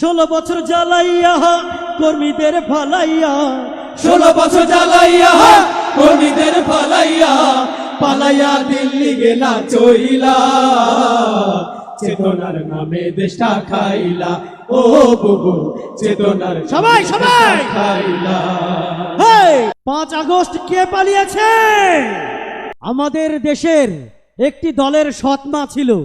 ষোলো বছর জ্বালাইয়া কর্মীদের ফালাইয়া। ষোলো বছর জ্বালাইয়া কর্মীদের ফালাইয়া। পালাইয়া দিল্লি গেলা চইলা। চেতনার নামে দেশটা খাইলা। ও বুবু চেতনার সবাই, সবাই! খাইলা! পাঁচ আগস্ট কে পালিয়েছে? আমাদের দেশের একটি দলের সৎমা ছিল।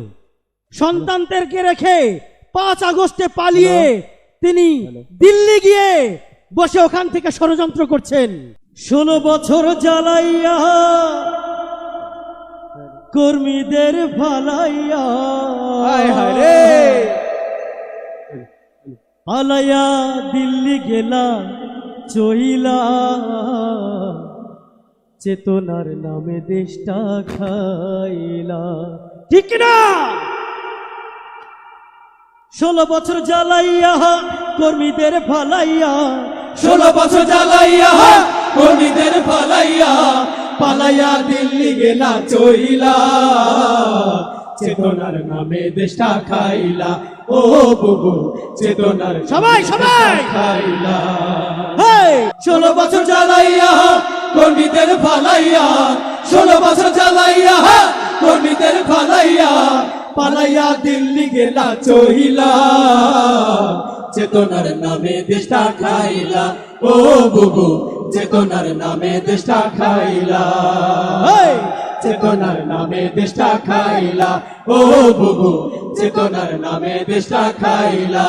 সন্তানদেরকে রেখে পাঁচ আগস্টে পালিয়ে তিনি দিল্লি গিয়ে বসে ওখান থেকে ষড়যন্ত্র করছেন। ষোলো বছর জ্বালাইয়া কর্মীদের ফালাইয়া হায় হায় রে! পালাইয়া দিল্লি গেলা চইলা। চেতনার নামে দেশটা খাইলা। ঠিক না ষোলো বছর জ্বালাইয়া কর্মীদের ফালাইয়া। ষোলো বছর জ্বালাইয়া কর্মীদের ফালাইয়া। পালাইয়া দিল্লি গেলা চইলা। চেতনার নামে দেশটা খাইলা। ও বুবু চেতনার সবাই, সবাই! খাইলা! ষোলো বছর জ্বালাইয়া কর্মীদের ফালাইয়া। ষোলো বছর জ্বালাইয়া পালাইয়া দিল্লি গেলা চহিলা। চেতনার নামে দেশটা খাইলা। ও বুবু, চেতনার নামে দেশটা খাইলা! চেতনার নামে দেশটা খাইলা। ও বুবু, চেতনার নামে দেশটা খাইলা।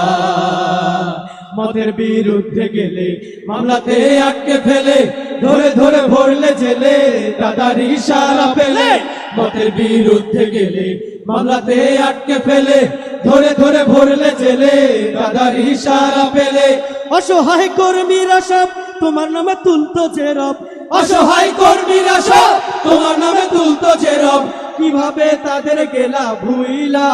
মতের বিরুদ্ধে গেলে, মামলাতে আটকে ফেলে। জেলে দাদার ইশারা পেলে মতের বিরুদ্ধে গেলে মামলাতে আটকে ফেলে ধরে ধরে ভরলে জেলে দাদার ইশারা পেলে। অসহায় কর্মীরা সব তোমার নামে তুলতো যে রব। অসহায় কর্মীরা সব তোমার নামে তুলতো জেরব কীভাবে তাদের গেলা ভুইলা?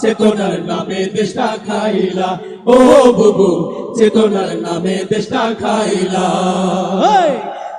চেতনার নামে দেশটা খাইলা। ও বুবু চেতনার নামে দেশটা খাইলা!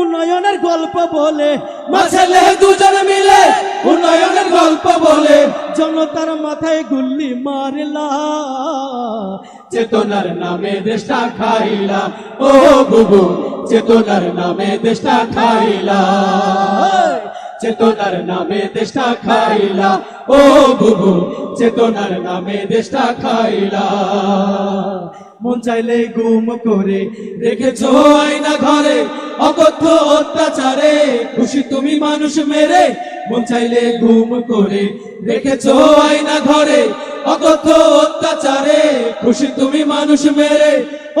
উন্নয়নের গল্প বলে মা ছেলে দুজন মিলে উন্নয়নের গল্প বলে। জনতার মাথায় গুল্লি মারলা চেতনার নামে দেশটা খাইলা। ও বুবু চেতনার নামে দেশটা খাইলা। চেতনার নামে দেশটা খাইলা। ও বুবু চেতনার নামে দেশটা খাইলা। মন চাইলে গুম করে রেখেছো আয়না ঘরে অকথ্য অত্যাচারে। খুশি তুমি মানুষ মেরে মন চাইলে গুম করে রেখেছো আয়না ঘরে অকথ্য অত্যাচারে। খুশি তুমি মানুষ মেরে।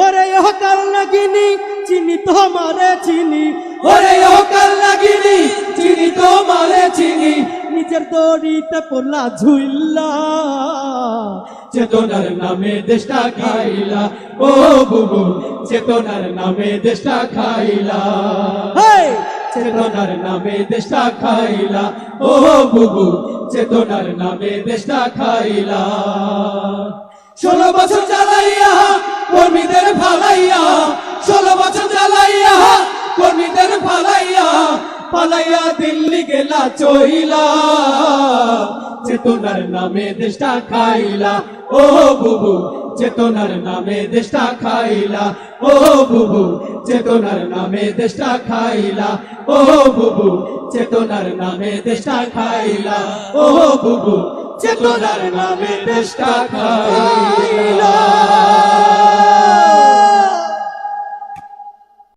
ওরে ও কাল নাগিনি চিনি তো মারে চিনি। ওরে ও কাল লাগিনি চিনি তো মারে চিনি। নিজের দড়িতে পড়লা ঝুইল্লা চেতনার নামে দেশটা খাইলা। ও বুবু চেতনার নামে দেশটা খাইলা! চেতনার নামে দেশটা খাইলা। ও বুবু চেতনার নামে দেশটা খাইলা। ষোলো বছর জ্বালাইয়া কর্মীদের ফালাইয়া ষোলো বছর জ্বালাইয়া কর্মীদের ফালাইয়া পালাইয়া দিল্লি গেলা চইলা। চেতনার নামে দেশটা খাইলা। ও বুবু, চেতনার নামে দেশটা খাইলা। ও বুবু, চেতনার নামে দেশটা খাইলা। ও বুবু, চেতনার নামে দেশটা খাইলা। ও বুবু, চেতনার নামে দেশটা খাইলা।